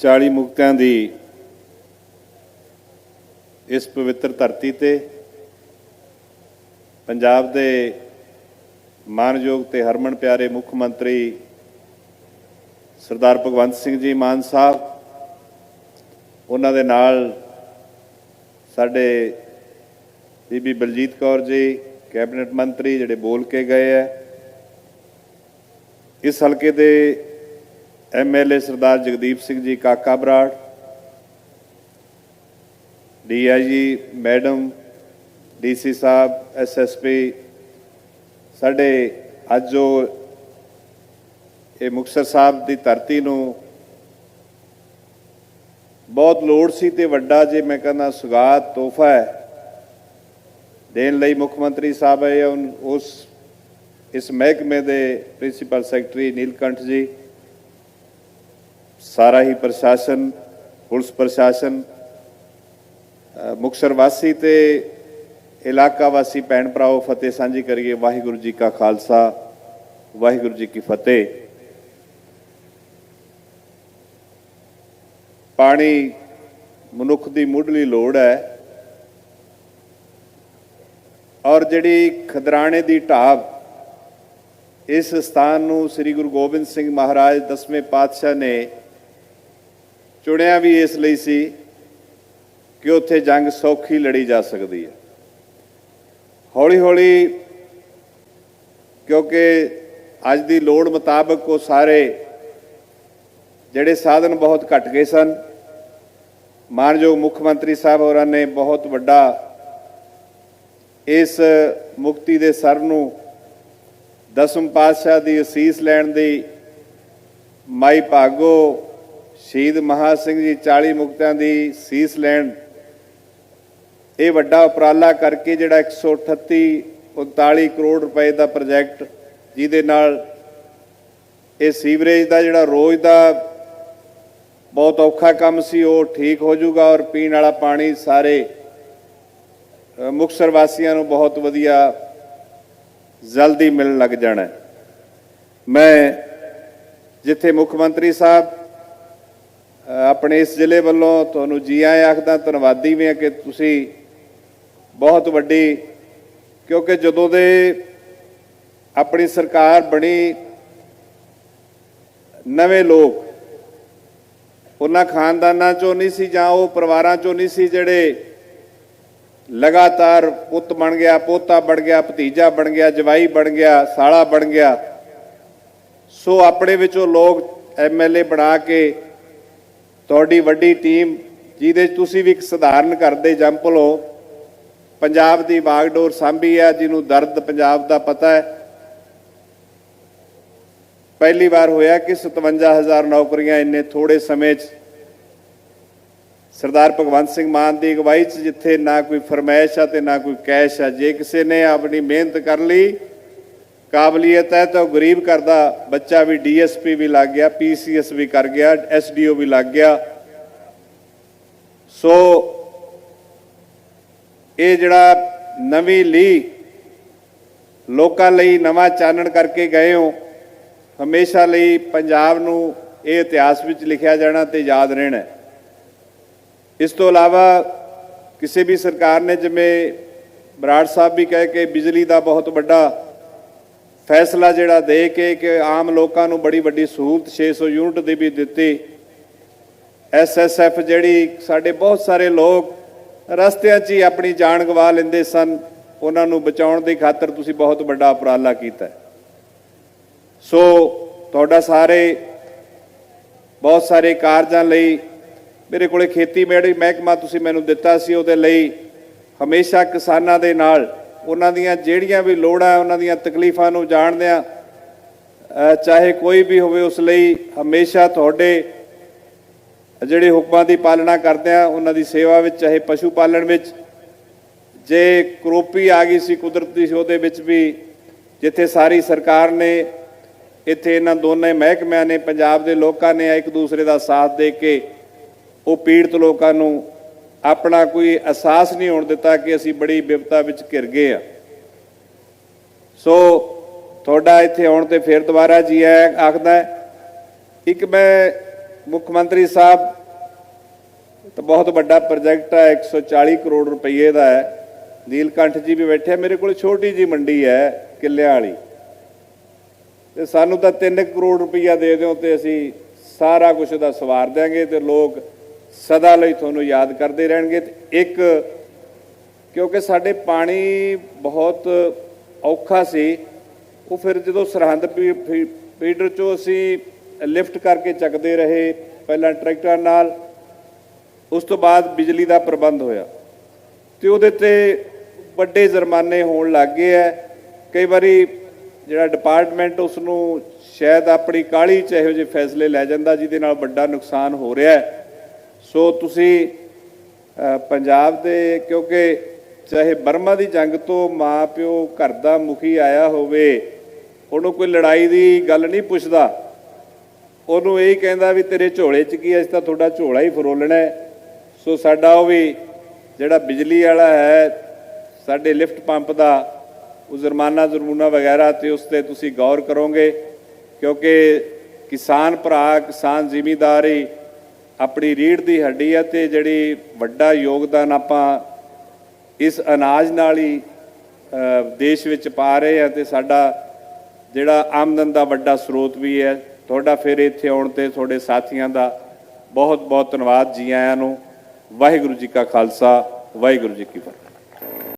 40 ਮੁਕਤਿਆਂ ਦੀ ਇਸ ਪਵਿੱਤਰ ਧਰਤੀ ਤੇ ਪੰਜਾਬ ਦੇ ਮਾਨਯੋਗ ਤੇ ਹਰਮਨ ਪਿਆਰੇ ਮੁੱਖ ਮੰਤਰੀ ਸਰਦਾਰ ਭਗਵੰਤ ਸਿੰਘ ਜੀ ਮਾਨ ਸਾਹਿਬ, ਉਹਨਾਂ ਦੇ ਨਾਲ ਸਾਡੇ ਬੀਬੀ ਬਲਜੀਤ ਕੌਰ ਜੀ, ਕੈਬਨਿਟ ਮੰਤਰੀ ਜਿਹੜੇ ਬੋਲ ਕੇ ਗਏ ਹੈ ਇਸ ਹਲਕੇ ਦੇ ਐਮਐਲਏ ਸਰਦਾਰ Jagdeep Singh ji Kaka Brar DIG madam DC ਸਾਹਿਬ ਐਸਐਸਪੀ ਸਾਡੇ ਅੱਜ ਜੋ ਇਹ ਮੁਕਤਸਰ ਸਾਹਿਬ ਦੀ ਧਰਤੀ ਨੂੰ ਬਹੁਤ ਲੋੜ ਸੀ ਤੇ ਵੱਡਾ ਜੇ ਮੈਂ ਕਹਿੰਦਾ ਸੁਗਾਤ ਤੋਹਫਾ ਹੈ। ਦੇਣ ਲਈ ਮੁੱਖ ਮੰਤਰੀ ਸਾਹਿਬ ਆਏ ਉਸ ਇਸ ਮਹਿਕਮੇ ਦੇ ਪ੍ਰਿੰਸੀਪਲ ਸੈਕਟਰੀ ਨੀਲਕੰਠ ਜੀ ਸਾਰਾ ਹੀ ਪ੍ਰਸ਼ਾਸਨ ਪੁਲਿਸ ਪ੍ਰਸ਼ਾਸਨ ਅ, ਮੁਕਤਸਰ ਵਾਸੀ ਤੇ ਇਲਾਕਾ ਵਾਸੀ ਭੈਣ ਭਰਾਓ ਫਤਿਹ ਸਾਂਝੀ ਕਰੀਏ। ਵਾਹਿਗੁਰੂ ਜੀ ਕਾ ਖਾਲਸਾ ਵਾਹਿਗੁਰੂ ਜੀ ਕੀ ਫਤਿਹ। ਪਾਣੀ ਮਨੁੱਖ ਦੀ ਮੁੱਢਲੀ ਲੋੜ ਹੈ ਔਰ ਜਿਹੜੀ ਖਦਰਾਣੇ ਦੀ ਢਾਬ ਇਸ ਸਥਾਨ ਨੂੰ ਸ੍ਰੀ ਗੁਰੂ ਗੋਬਿੰਦ ਸਿੰਘ ਮਹਾਰਾਜ ਦਸਵੇਂ ਪਾਤਸ਼ਾਹ ਨੇ ਚੁਣਿਆ ਵੀ ਇਸ ਲਈ ਸੀ ਕਿ ਉੱਥੇ ਜੰਗ ਸੌਖੀ ਲੜੀ ਜਾ ਸਕਦੀ ਹੈ। ਹੌਲੀ ਹੌਲੀ ਕਿਉਂਕਿ ਅੱਜ ਦੀ ਲੋੜ ਮੁਤਾਬਕ ਉਹ ਸਾਰੇ ਜਿਹੜੇ ਸਾਧਨ ਬਹੁਤ ਘਟ ਗਏ ਸਨ। ਮਾਨਯੋਗ ਮੁੱਖ ਮੰਤਰੀ ਸਾਹਿਬ ਹੋਰਾਂ ਨੇ ਬਹੁਤ ਵੱਡਾ ਇਸ ਮੁਕਤੀ ਦੇ ਸਰ ਨੂੰ ਦਸਮ ਪਾਤਸ਼ਾਹ ਦੀ ਅਸੀਸ ਲੈਣ ਦੀ ਮਾਈ ਭਾਗੋ ਸ਼ਹੀਦ ਮਹਾ ਸਿੰਘ ਜੀ 40 ਮੁਕਤਿਆਂ ਦੀ ਸੀਸ ਲੈਣ। ਇਹ ਵੱਡਾ ਉਪਰਾਲਾ ਕਰਕੇ ਜਿਹੜਾ 138 39 ਕਰੋੜ ਰੁਪਏ ਦਾ ਪ੍ਰੋਜੈਕਟ ਜਿਹਦੇ ਨਾਲ ਇਹ ਸੀਵਰੇਜ ਦਾ ਜਿਹੜਾ ਰੋਜ਼ ਦਾ ਬਹੁਤ ਔਖਾ ਕੰਮ ਸੀ ਉਹ ਠੀਕ ਹੋ ਜਾਊਗਾ ਔਰ ਪੀਣ ਵਾਲਾ ਪਾਣੀ ਸਾਰੇ ਅ, ਮੁਕਤਸਰ ਵਾਸੀਆਂ ਨੂੰ ਬਹੁਤ ਵਧੀਆ ਜਲਦੀ ਮਿਲਣ ਲੱਗ ਜਾਣਾ ਮੈਂ ਜਿੱਥੇ ਮੁੱਖ ਮੰਤਰੀ ਸਾਹਿਬ ਆਪਣੇ ਇਸ ਜ਼ਿਲ੍ਹੇ ਵੱਲੋਂ ਤੁਹਾਨੂੰ ਜੀ ਆਇਆਂ ਆਖਦਾ, ਧੰਨਵਾਦੀ ਵੀ ਹਾਂ ਕਿ ਤੁਸੀਂ ਬਹੁਤ ਵੱਡੀ, ਕਿਉਂਕਿ ਜਦੋਂ ਦੇ ਆਪਣੀ ਸਰਕਾਰ ਬਣੀ, ਨਵੇਂ ਲੋਕ, ਉਹਨਾਂ ਖਾਨਦਾਨਾਂ ਚੋਂ ਨਹੀਂ ਸੀ ਜਾਂ ਉਹ ਪਰਿਵਾਰਾਂ ਚੋਂ ਨਹੀਂ ਸੀ ਜਿਹੜੇ ਲਗਾਤਾਰ ਪੁੱਤ ਬਣ ਗਿਆ, ਪੋਤਾ ਬਣ ਗਿਆ, ਭਤੀਜਾ ਬਣ ਗਿਆ, ਜਵਾਈ ਬਣ ਗਿਆ, ਸਾਲਾ ਬਣ ਗਿਆ, ਸੋ ਆਪਣੇ ਵਿੱਚੋਂ ਲੋਕ ਐਮਐਲਏ ਬਣਾ ਕੇ ਤੁਹਾਡੀ ਵੱਡੀ ਟੀਮ, ਜਿਹਦੇ 'ਚ ਤੁਸੀਂ ਵੀ ਇੱਕ ਸਧਾਰਨ ਕਰਦੇ ਜੰਪਲ ਹੋ, ਪੰਜਾਬ ਦੀ ਬਾਗਡੋਰ ਸਾਂਭੀ ਹੈ, ਜਿਹਨੂੰ ਦਰਦ ਪੰਜਾਬ ਦਾ ਪਤਾ ਹੈ। ਪਹਿਲੀ ਵਾਰ ਹੋਇਆ ਕਿ 57000 ਨੌਕਰੀਆਂ ਇੰਨੇ ਥੋੜੇ ਸਮੇਂ 'ਚ। ਸਰਦਾਰ ਭਗਵੰਤ ਸਿੰਘ ਮਾਨ ਦੀ ਅਗਵਾਈ 'ਚ, ਜਿੱਥੇ ਨਾ ਕੋਈ ਫਰਮਾਇਸ਼ ਆ ਤੇ ਨਾ ਕੋਈ ਕੈਸ਼ ਆ। ਜੇ ਕਿਸੇ ਨੇ ਆਪਣੀ ਮਿਹਨਤ ਕਰ ਲਈ ਕਾਬਲੀਅਤ ਹੈ ਤਾਂ ਉਹ ਗਰੀਬ ਕਰਦਾ ਬੱਚਾ ਵੀ ਡੀਐਸਪੀ ਵੀ ਲੱਗ ਗਿਆ, ਪੀਸੀਐਸ ਵੀ ਕਰ ਗਿਆ, ਐਸਡੀਓ ਵੀ ਲੱਗ ਗਿਆ। ਸੋ ਇਹ ਜਿਹੜਾ ਨਵੀਂ ਲੀ ਲੋਕਾਂ ਲਈ ਨਵਾਂ ਚਾਨਣ ਕਰਕੇ ਗਏ ਹੋ, ਹਮੇਸ਼ਾ ਲਈ ਪੰਜਾਬ ਨੂੰ ਇਹ ਇਤਿਹਾਸ ਵਿੱਚ ਲਿਖਿਆ ਜਾਣਾ ਤੇ ਯਾਦ ਰਹਿਣਾ ਇਸ ਤੋਂ ਇਲਾਵਾ ਕਿਸੇ ਵੀ ਸਰਕਾਰ ਨੇ ਜਿਵੇਂ ਬਰਾੜ ਸਾਹਿਬ ਵੀ ਕਹੇ ਕਿ ਬਿਜਲੀ ਦਾ ਬਹੁਤ ਵੱਡਾ ਫੈਸਲਾ ਜਿਹੜਾ ਦੇ ਕੇ ਕਿ ਆਮ ਲੋਕਾਂ ਨੂੰ ਬੜੀ ਵੱਡੀ ਸਹੂਲਤ 600 ਯੂਨਿਟ ਦੀ ਵੀ ਦਿੱਤੀ। ਐਸਐਸਐਫ ਜਿਹੜੀ ਸਾਡੇ ਬਹੁਤ ਸਾਰੇ ਲੋਕ ਰਸਤਿਆਂ 'ਚ ਹੀ ਆਪਣੀ ਜਾਨ ਗਵਾ ਲੈਂਦੇ ਸਨ, ਉਹਨਾਂ ਨੂੰ ਬਚਾਉਣ ਦੀ ਖਾਤਰ ਤੁਸੀਂ ਬਹੁਤ ਵੱਡਾ ਉਪਰਾਲਾ ਕੀਤਾ। ਸੋ ਤੁਹਾਡਾ ਸਾਰੇ, ਬਹੁਤ ਸਾਰੇ ਕਾਰਜਾਂ ਲਈ ਮੇਰੇ ਕੋਲੇ ਖੇਤੀਬਾੜੀ ਮਹਿਕਮਾ ਤੁਸੀਂ ਮੈਨੂੰ ਦਿੱਤਾ ਸੀ, ਉਹਦੇ ਲਈ ਹਮੇਸ਼ਾ ਕਿਸਾਨਾਂ ਦੇ ਨਾਲ ਉਹਨਾਂ ਦੀਆਂ ਜਿਹੜੀਆਂ ਵੀ ਲੋੜਾਂ ਉਹਨਾਂ ਦੀਆਂ ਤਕਲੀਫਾਂ ਨੂੰ ਜਾਣਦਿਆਂ ਅ, ਚਾਹੇ ਕੋਈ ਵੀ ਹੋਵੇ ਉਸ ਲਈ ਹਮੇਸ਼ਾ ਤੁਹਾਡੇ ਜਿਹੜੇ ਹੁਕਮਾਂ ਦੀ ਪਾਲਣਾ ਕਰਦੇ ਆ ਉਹਨਾਂ ਦੀ ਸੇਵਾ ਵਿੱਚ ਚਾਹੇ ਪਸ਼ੂ ਪਾਲਣ ਵਿੱਚ ਜੇ ਕਰੋਪੀ ਆ ਗਈ ਸੀ ਕੁਦਰਤੀ ਸੀ ਉਹਦੇ ਵਿੱਚ ਵੀ ਜਿੱਥੇ ਸਾਰੀ ਸਰਕਾਰ ਨੇ ਇੱਥੇ ਇਹਨਾਂ ਦੋਨੇ ਮਹਿਕਮਿਆਂ ਨੇ ਪੰਜਾਬ ਦੇ ਲੋਕਾਂ ਨੇ ਇੱਕ ਦੂਸਰੇ ਦਾ ਸਾਥ ਦੇ ਕੇ ਉਹ ਪੀੜਤ ਲੋਕਾਂ ਨੂੰ ਆਪਣਾ ਕੋਈ ਅਹਿਸਾਸ ਨਹੀਂ ਹੋਣ ਦਿੱਤਾ ਕਿ ਅਸੀਂ ਬੜੀ ਵਿਪਤਾ ਵਿੱਚ ਘਿਰ ਗਏ ਆ ਸੋ ਤੁਹਾਡਾ ਇੱਥੇ ਆਉਣ ਤੇ ਫਿਰ ਦੁਬਾਰਾ ਜੀ ਆਇਆਂ ਆਖਦਾ ਇੱਕ ਮੈਂ ਮੁੱਖ ਮੰਤਰੀ ਸਾਹਿਬ ਤਾਂ ਬਹੁਤ ਵੱਡਾ ਪ੍ਰੋਜੈਕਟ ਹੈ 140 ਕਰੋੜ ਰੁਪਏ ਦਾ ਹੈ। ਨੀਲਕੰਠ ਜੀ ਵੀ ਬੈਠੇ ਮੇਰੇ ਕੋਲ ਛੋਟੀ ਜੀ ਮੰਡੀ ਹੈ ਕਿੱਲਿਆਂ ਵਾਲੀ। ਤੇ ਸਾਨੂੰ ਤਾਂ 3 ਕਰੋੜ ਰੁਪਈਆ ਦੇ ਦਿਓ ਤੇ ਅਸੀਂ ਸਾਰਾ ਕੁਝ ਦਾ ਸਵਾਰ ਦਿਆਂਗੇ ਤੇ ਲੋਕ ਸਦਾ ਲਈ ਤੁਹਾਨੂੰ ਯਾਦ ਕਰਦੇ ਰਹਿਣਗੇ ਤੇ ਇੱਕ, ਕਿਉਂਕਿ ਸਾਡੇ ਪਾਣੀ ਬਹੁਤ ਔਖਾ ਸੀ, ਉਹ ਫਿਰ ਜਦੋਂ ਸਰਹੰਦ ਫੀ- ਫੀ- ਫੀਡਰ ਚੋਂ ਅਸੀਂ ਲਿਫਟ ਕਰਕੇ ਚੱਕਦੇ ਰਹੇ, ਪਹਿਲਾਂ ਟਰੈਕਟਰਾਂ ਨਾਲ, ਉਸ ਤੋਂ ਬਾਅਦ ਬਿਜਲੀ ਦਾ ਪ੍ਰਬੰਧ ਹੋਇਆ। ਤੇ ਉਹਦੇ ਤੇ ਵੱਡੇ ਜੁਰਮਾਨੇ ਹੋਣ ਲੱਗ ਗਏ ਐ। ਕਈ ਵਾਰੀ ਜਿਹੜਾ ਡਿਪਾਰਟਮੈਂਟ ਉਸ ਨੂੰ ਸ਼ਾਇਦ ਆਪਣੀ ਕਾਲੀ ਚ ਇਹੋ ਜਿਹੇ ਫੈਸਲੇ ਲੈ ਜਾਂਦਾ, ਜਿਹਦੇ ਨਾਲ ਵੱਡਾ ਨੁਕਸਾਨ ਹੋ ਰਿਹਾ ਹੈ ਸੋ ਤੁਸੀਂ ਪੰਜਾਬ ਦੇ, ਕਿਉਂਕਿ ਚਾਹੇ ਬਰਮਾ ਦੀ ਜੰਗ ਤੋਂ ਮਾਂ ਪਿਓ ਘਰ ਦਾ ਮੁਖੀ ਆਇਆ ਹੋਵੇ, ਉਹਨੂੰ ਕੋਈ ਲੜਾਈ ਦੀ ਗੱਲ ਨਹੀਂ ਪੁੱਛਦਾ। ਉਹਨੂੰ ਇਹ ਕਹਿੰਦਾ ਵੀ ਤੇਰੇ ਝੋਲੇ 'ਚ ਕੀ ਹੈ ਅਸੀਂ ਤਾਂ ਤੁਹਾਡਾ ਝੋਲਾ ਹੀ ਫਰੋਲਣਾ ਸੋ ਸਾਡਾ ਉਹ ਵੀ ਜਿਹੜਾ ਬਿਜਲੀ ਵਾਲਾ ਹੈ, ਸਾਡੇ ਲਿਫਟ ਪੰਪ ਦਾ, ਉਹ ਜੁਰਮਾਨਾ ਜੁਰਮੂਨਾ ਵਗੈਰਾ ਤੇ ਉਸ ਤੇ ਤੁਸੀਂ ਗੌਰ ਕਰੋਗੇ, ਕਿਉਂਕਿ ਕਿਸਾਨ ਭਰਾ, ਕਿਸਾਨ ਜ਼ਿਮੀਂਦਾਰ ਹੀ ਆਪਣੀ ਰੀੜ ਦੀ ਹੱਡੀ ਹੈ ਤੇ ਜਿਹੜੀ ਵੱਡਾ ਯੋਗਦਾਨ ਆਪਾਂ ਇਸ ਅਨਾਜ ਨਾਲ ਹੀ ਦੇਸ਼ ਵਿੱਚ ਪਾ ਰਹੇ ਆ ਤੇ ਸਾਡਾ ਜਿਹੜਾ ਆਮਦਨ ਦਾ ਵੱਡਾ ਸਰੋਤ ਵੀ ਹੈ। ਤੁਹਾਡਾ ਫਿਰ ਇੱਥੇ ਆਉਣ ਤੇ ਤੁਹਾਡੇ ਸਾਥੀਆਂ ਦਾ ਬਹੁਤ ਬਹੁਤ ਧੰਨਵਾਦ ਜੀ ਆਇਆਂ ਨੂੰ। ਵਾਹਿਗੁਰੂ ਜੀ ਕਾ ਖਾਲਸਾ, ਵਾਹਿਗੁਰੂ ਜੀ ਕੀ ਫਤਿਹ।